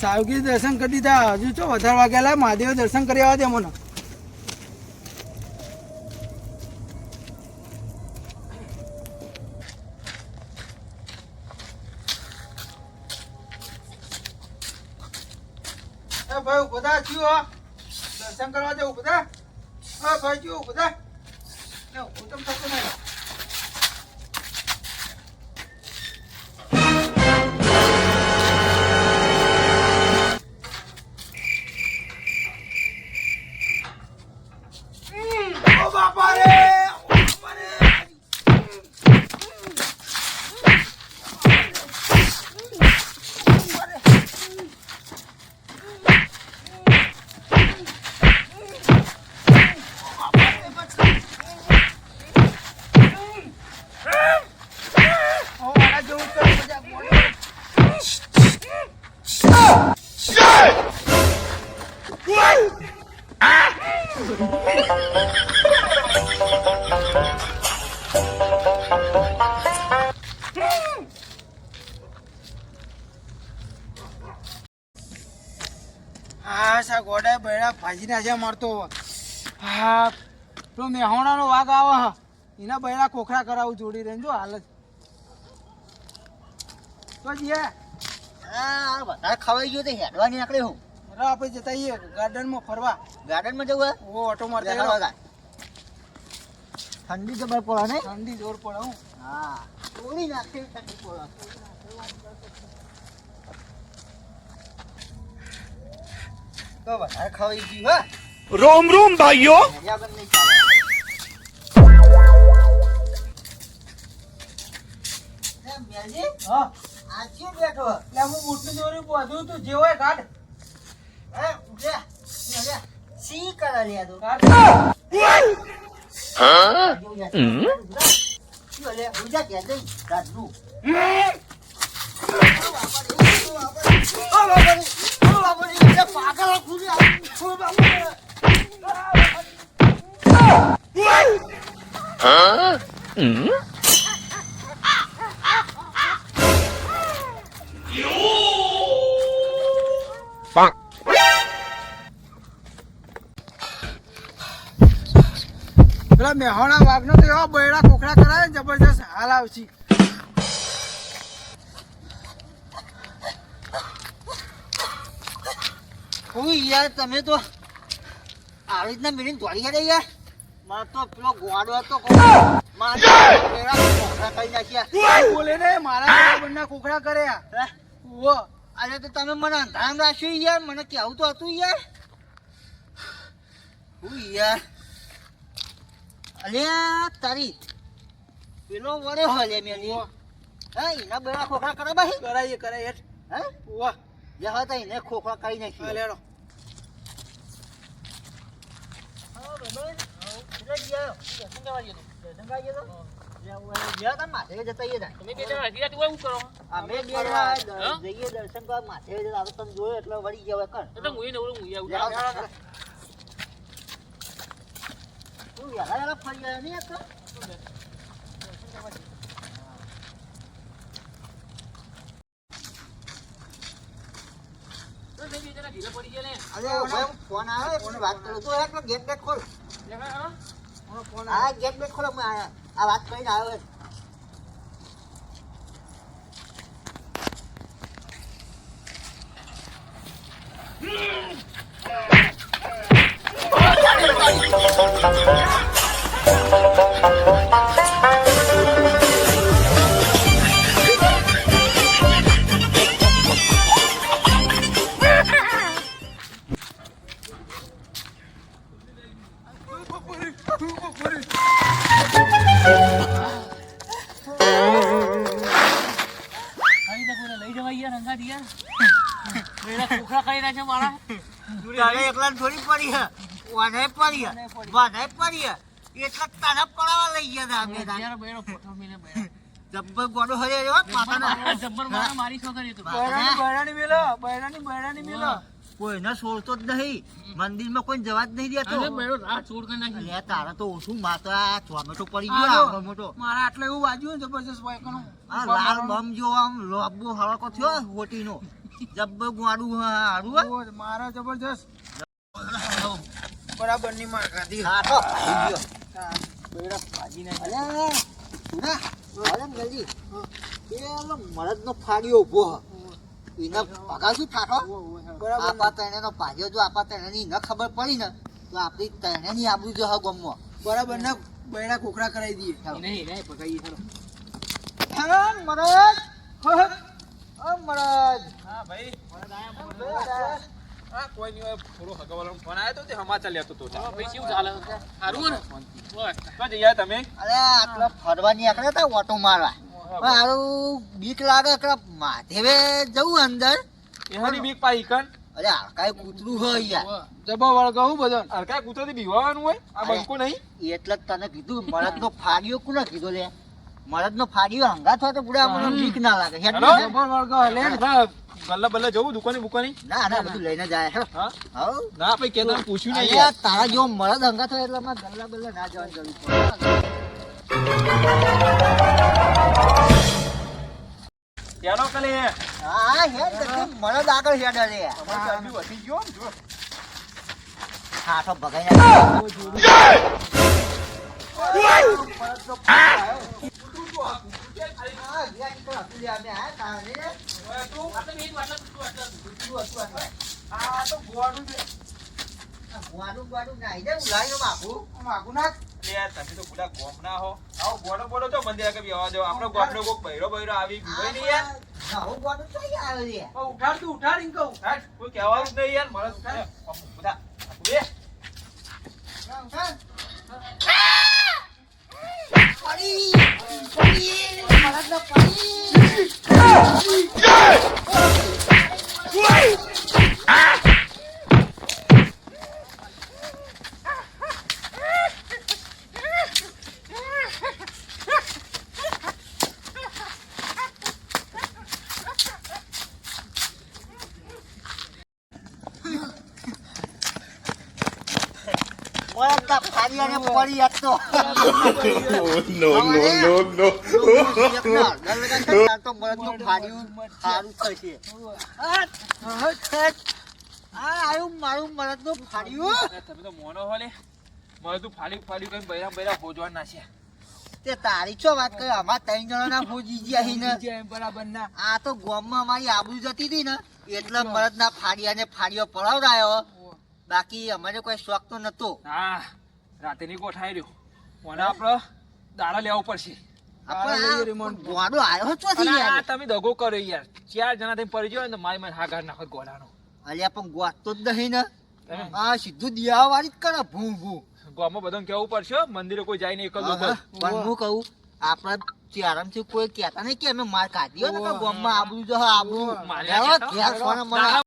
સાવકી દર્શન કરી દીધા. હજુ ચો વધારે વાગેલા મહાદેવ દર્શન કરી આવવા દે મને ભાઈ બધા થયું હો? દર્શન કરવા જવું બધા હા ભાઈ થયું બધા હું તમ થતો નહીં. હા, સા ગોડા બેડા ભાજી નાખ્યા મારતો હા, પેલો મેહોણાનો વાઘ આવે હા. એના બૈરા કોખરા કરાવું જોડી રહીને હાલત તો જીયા હા વધારે ખવાઈ ગયો તો હેડવા નીકળે હું. રા આપણે જતા આવીએ. ગાર્ડનમાં ફરવા. ગાર્ડનમાં જવું ઓ ઓટો મારતા ઠંડી જબર પડે ને ઠંડી જોર પડે હું. હા. તોડી નાખે ઠંડી પડે. તો વધારે ખવાઈ ગયું હે? રોમ રોમ ભાઈઓ. આજે બેઠો એટલે હું મોટું જોડું પહોંચ્યું તું જેવો કાઢ. સી કરે લે તું? કાઢ જેવું યાર. શું લે? ઉઠ્યા કે નહીં? રાજનું. પેલા મેહોણા વાઘનો તો એવા બૈરા કોખરા કરાય ને જબરજસ્ત. હાલ આવશે. હું યાર તમે તો આવી રીતના મિલિંગ દોડી ગયા યાર. મારે તો પેલો ગોવાડો હતો મારે કરી નાખ્યા. બોલે ને મારા બરાબરના કોખરા કર્યા? ઓ અરે તો તમે મને અંધારામ રાખ્યું યાર. મને કેવું તો હતું યાર. હું યાર. અલ્યા તારી પેલો વડે હોય લે મેલી. હે એના બેડા ખોખરા કરે ભાઈ કરાઈએ કરાઈએ હેઠ. હે? ઓ જે હતા એને ખોખરા કરી હા નાખ્યું લેડો અમે બે જણા જઈએ દર્શન કરવા માથે આવે તમે જોયો એટલે વળી ગયા કર તું વહેલા વહેલા ફરી ગયા નહીં એક ફોન આવે ફોન વાત કરું તો એક ગેટ બેટ ખોલ ફોન આ ગેટ બેટ ખોલો આ આ વાત કરીને આવ્યો એકલા થોડી પડી હે વાને પડી હે વાને પડી હે એટલા તારા પડાવા લઈ ગયા તા અમે તાર. જબ્બર ગોડો હરે મારી માથાના. બૈરાની બૈરાની મેલો બૈરાની બૈરાની મેલો. કોઈને છોડતો જ નહીં. મંદિરમાં કોઈ જવા જ નહીં દેતો. અલ્યા તારા તો ઓછું માતો આ ટોમેટો પડી ગયો આ મોટો. મારા આટલે એવું વાજ્યું ને જબરજસ્ત વાયકનો આ લાલ બમ જો આમ લોબો હળકો થયો હોટીનો. જબ્બર હ હારું મારા જબરજસ્ત. બરાબરની માર ખાધી હા તો ગયો. બેડા ભાજી નાખ્યા. અલ્યા, સુના, અરે જલ્દી. એ મરદ નો ફાડ્યો ઊભો હ. એને પગા શું થાતો? બરાબર આપા તણેનો ભાગ્યો જો આપા તણેની ન ખબર પડી ને તો આપણી તણેની આબરૂ જો હ ગમો. બરાબર ના? બૈડા કોખરા કરાવી દઈએ. હેલો, મરદ. ઓ મરદ. હા ભાઈ. મરદ આયા. હા કોઈ નહીં થોડો હગવાળાનો ફોન આવ્યો તો તે સમાચાર લેતો તો ભાઈ શું ચાલે? સારું ને? ઓય ક્યાં જઈ તમે. અરે આટલા ફરવાની આકડે તા ઓટો મારવા. પણ બીક લાગે કે માધેવે જવું અંદર? એની બીક પાઈ કન અરે હડકાય કૂતરું હોય યાર. જબા વળગાવું બધો હરકા કૂતરાથી બીવાનું હોય? આ બંકો નહીં? એટલે જ તને કીધું મરદનો ફાડ્યો કોને કીધો લે? મરદનો ફાડ્યો હંગા હોય તો બુડા મને બીક ના લાગે? ને? વળગાવ લે. બલ્લા બલ્લા જવું દુકાને બુકાની? ના ના બધું લઈને જાય. હા? હઉ. ના આપણે કેદાર પૂછ્યું નહીં તારા જેવો મરદ હંગા હોય એટલે ગલ્લા બલ્લા ના જવાની જરૂર પડે. ચાલો કલે હા હેડ જલ્દી મરદ આગળ હેડ રે તમારો ચરબી વધી ગયો જો હાથો ભગાઈ નાખ્યો. હા, વ્યાજ તો હતું લે, અમે આયા તારા ને. નાઈ બાપુ. માગું નાખ તમે તો પૂરા ગોમના હો. આવો ગોડો બોલો તો મંદિર આગળ બેવા દો. આપણો ગોમનો કોક બૈરો બૈરો આવી ગયો યાર. રે? ઉઠાડ તું ઉઠાડ ઇન કહું. કોઈ કહેવાનું જ નહીં યાર મારે બધા બે. પડી, પડી, મરદને પડી. પડી એક તો. no, no, no, no. તો મરદનું ફાડ્યું સારું થશે. આ, આ, આ મારું મરદનું ફાડ્યું તમે તો મોનો હો લે. ફાડ્યું ફાડ્યું કઈ બૈરા બૈરા હોજવા નાખ્યા તે તારી છો વાત કરી? અમાર ત્રણ જણાના ફોજી ગયા હી ને. બરાબર ના આ તો ગામમાં અમારી આબરૂ જતી હતી ને એટલે મરદના ફાડિયાને ફાડિયો પડાવડાયો. બાકી અમારે કોઈ શોખ તો નતો હા રાતે ની ગોઠાઈ રહ્યો. મને આપડે દાડા લેવો પડશે. આપણે. ગોડો આવ્યો ચોથી અને આ યાર. તમે દગો કર્યો યાર. ચાર જણા તમે પડી ગયો ને મારી મારી હા નાખો ગોડાનો. અલ્યા પણ ગોતો જ નહીં ને. આ સીધું દિયા વાળી જ કરે ભૂ ભૂ. ગામમાં બધાને કેવું પડશે મંદિરે કોઈ જાય નહીં એકલ પણ હું કહું આપણા ચારણથી કોઈ કહેતા નહીં કે અમે માર કાઢીએ ને ગામમાં આબરૂ જો આબરૂ. માર્યા? ઘેર સોના